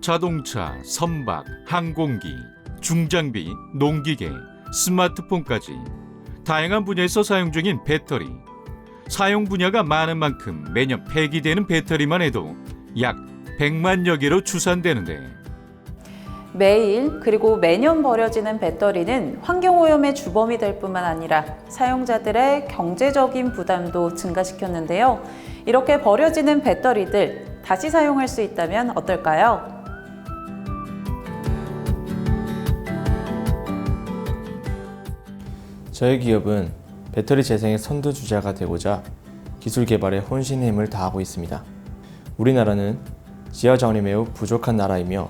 자동차, 선박, 항공기, 중장비, 농기계, 스마트폰까지 다양한 분야에서 사용 중인 배터리. 사용 분야가 많은 만큼 매년 폐기되는 배터리만 해도 약 100만여 개로 추산되는데 매일 그리고 매년 버려지는 배터리는 환경오염의 주범이 될 뿐만 아니라 사용자들의 경제적인 부담도 증가시켰는데요. 이렇게 버려지는 배터리들 다시 사용할 수 있다면 어떨까요? 저희 기업은 배터리 재생의 선두주자가 되고자 기술 개발에 혼신의 힘을 다하고 있습니다. 우리나라는 지하 자원이 매우 부족한 나라이며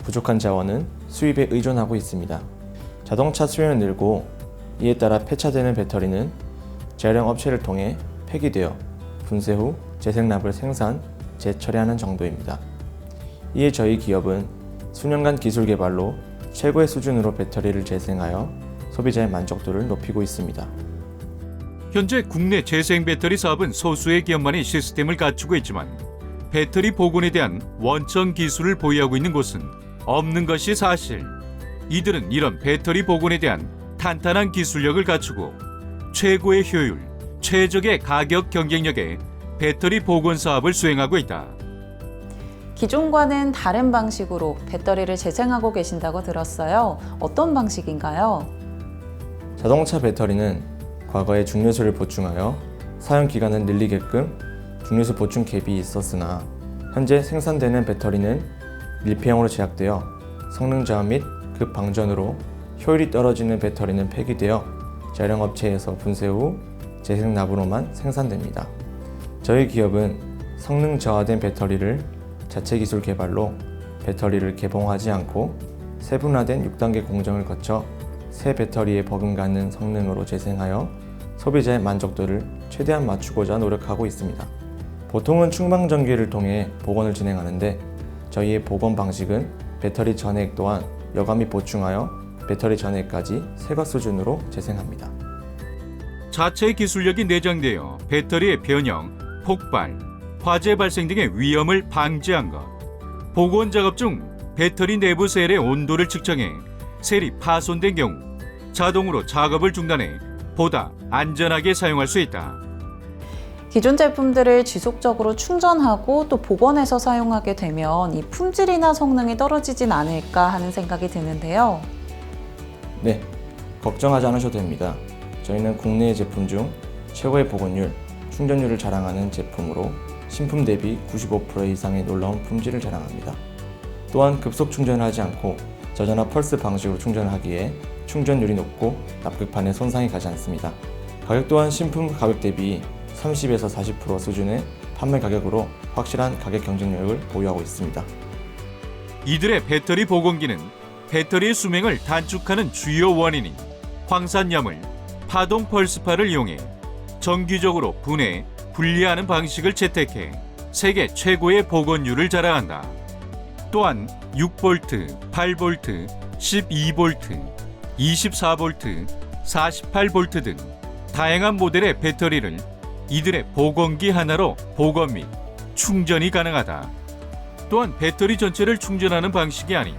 부족한 자원은 수입에 의존하고 있습니다. 자동차 수요는 늘고 이에 따라 폐차되는 배터리는 재활용 업체를 통해 폐기되어 분쇄 후 재생납을 생산, 재처리하는 정도입니다. 이에 저희 기업은 수년간 기술 개발로 최고의 수준으로 배터리를 재생하여 소비자의 만족도를 높이고 있습니다. 현재 국내 재생 배터리 사업은 소수의 기업만이 시스템을 갖추고 있지만 배터리 복원에 대한 원천 기술을 보유하고 있는 곳은 없는 것이 사실. 이들은 이런 배터리 복원에 대한 탄탄한 기술력을 갖추고 최고의 효율, 최적의 가격 경쟁력에 배터리 복원 사업을 수행하고 있다. 기존과는 다른 방식으로 배터리를 재생하고 계신다고 들었어요. 어떤 방식인가요? 자동차 배터리는 과거에 중류소를 보충하여 사용 기간을 늘리게끔 중류소 보충 캡이 있었으나 현재 생산되는 배터리는 밀폐형으로 제작되어 성능 저하 및 급방전으로 효율이 떨어지는 배터리는 폐기되어 재활용 업체에서 분쇄 후 재생납으로만 생산됩니다. 저희 기업은 성능 저하된 배터리를 자체 기술 개발로 배터리를 개봉하지 않고 세분화된 6단계 공정을 거쳐 새 배터리에 버금가는 성능으로 재생하여 소비자의 만족도를 최대한 맞추고자 노력하고 있습니다. 보통은 충방 전기를 통해 복원을 진행하는데 저희의 복원 방식은 배터리 전액 또한 여감이 보충하여 배터리 전액까지 새거 수준으로 재생합니다. 자체 기술력이 내장되어 배터리의 변형, 폭발, 화재 발생 등의 위험을 방지한 것. 복원 작업 중 배터리 내부 셀의 온도를 측정해 셀이 파손된 경우 자동으로 작업을 중단해 보다 안전하게 사용할 수 있다. 기존 제품들을 지속적으로 충전하고 또 복원해서 사용하게 되면 이 품질이나 성능이 떨어지진 않을까 하는 생각이 드는데요. 네, 걱정하지 않으셔도 됩니다. 저희는 국내의 제품 중 최고의 복원율, 충전율을 자랑하는 제품으로 신품 대비 95% 이상의 놀라운 품질을 자랑합니다. 또한 급속 충전을 하지 않고 저전화 펄스 방식으로 충전을 하기에 충전율이 높고 납극판에 손상이 가지 않습니다. 가격 또한 신품 가격 대비 30에서 40% 수준의 판매 가격으로 확실한 가격 경쟁력을 보유하고 있습니다. 이들의 배터리 복원기는 배터리의 수명을 단축하는 주요 원인인 황산염을 파동 펄스파를 이용해 정기적으로 분해, 분리하는 방식을 채택해 세계 최고의 복원율을 자랑한다. 또한 6V, 8V, 12V, 24V, 48V 등 다양한 모델의 배터리를 이들의 복원기 하나로 복원 및 충전이 가능하다. 또한 배터리 전체를 충전하는 방식이 아닌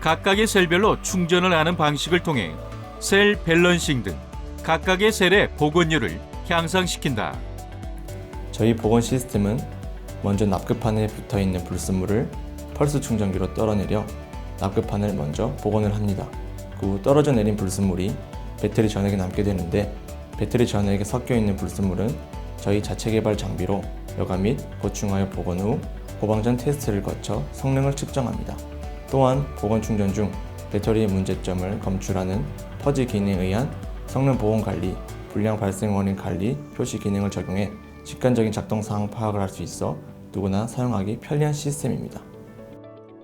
각각의 셀별로 충전을 하는 방식을 통해 셀 밸런싱 등 각각의 셀의 복원율을 향상시킨다. 저희 복원 시스템은 먼저 납급판에 붙어 있는 불순물을 펄스 충전기로 떨어내려 납급판을 먼저 복원을 합니다. 그후 떨어져 내린 불순물이 배터리 전액에 남게 되는데 배터리 전액에 섞여 있는 불순물은 저희 자체 개발 장비로 여과 및 보충하여 복원 후 고방전 테스트를 거쳐 성능을 측정합니다. 또한 복원 충전 중 배터리의 문제점을 검출하는 퍼지 기능에 의한 성능 보온 관리, 불량 발생 원인 관리 표시 기능을 적용해 직관적인 작동 사항 파악을 할 수 있어 누구나 사용하기 편리한 시스템입니다.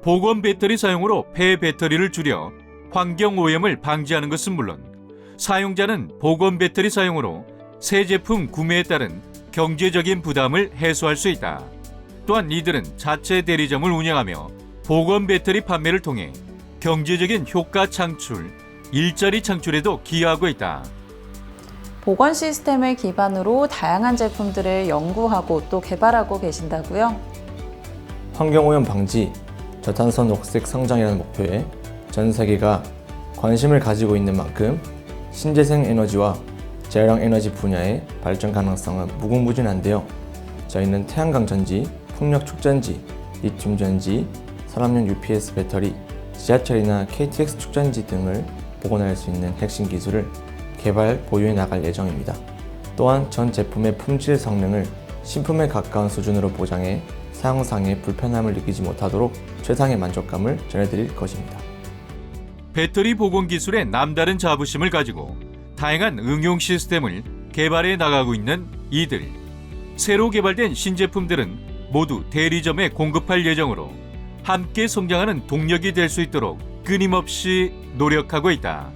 복원 배터리 사용으로 폐 배터리를 줄여 환경 오염을 방지하는 것은 물론 사용자는 복원 배터리 사용으로 새 제품 구매에 따른 경제적인 부담을 해소할 수 있다. 또한 이들은 자체 대리점을 운영하며 복원 배터리 판매를 통해 경제적인 효과 창출, 일자리 창출에도 기여하고 있다. 보관 시스템을 기반으로 다양한 제품들을 연구하고 또 개발하고 계신다고요? 환경오염 방지, 저탄소 녹색 성장이라는 목표에 전 세계가 관심을 가지고 있는 만큼 신재생 에너지와 재활용 에너지 분야의 발전 가능성은 무궁무진한데요. 저희는 태양광 전지, 풍력 축전지, 리튬 전지, 산업용 UPS 배터리, 지하철이나 KTX 축전지 등을 복원할 수 있는 핵심 기술을 개발 보유해 나갈 예정입니다. 또한 전 제품의 품질 성능을 신품에 가까운 수준으로 보장해 사용상의 불편함을 느끼지 못하도록 최상의 만족감을 전해드릴 것입니다. 배터리 복원 기술에 남다른 자부심을 가지고 다양한 응용 시스템을 개발해 나가고 있는 이들. 새로 개발된 신제품들은 모두 대리점에 공급할 예정으로 함께 성장하는 동력이 될 수 있도록 끊임없이 노력하고 있다.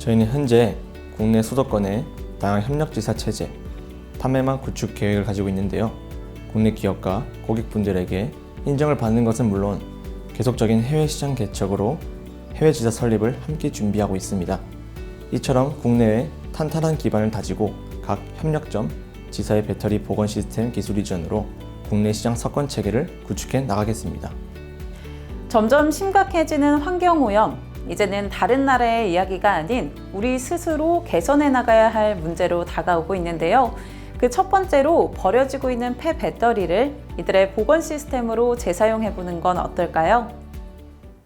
저희는 현재 국내 수도권의 다양한 협력지사 체제, 판매망 구축 계획을 가지고 있는데요. 국내 기업과 고객분들에게 인정을 받는 것은 물론 계속적인 해외 시장 개척으로 해외 지사 설립을 함께 준비하고 있습니다. 이처럼 국내에 탄탄한 기반을 다지고 각 협력점, 지사의 배터리 보건 시스템 기술 이전으로 국내 시장 석권 체계를 구축해 나가겠습니다. 점점 심각해지는 환경 오염. 이제는 다른 나라의 이야기가 아닌 우리 스스로 개선해 나가야 할 문제로 다가오고 있는데요. 그 첫 번째로 버려지고 있는 폐 배터리를 이들의 보건 시스템으로 재사용해 보는 건 어떨까요?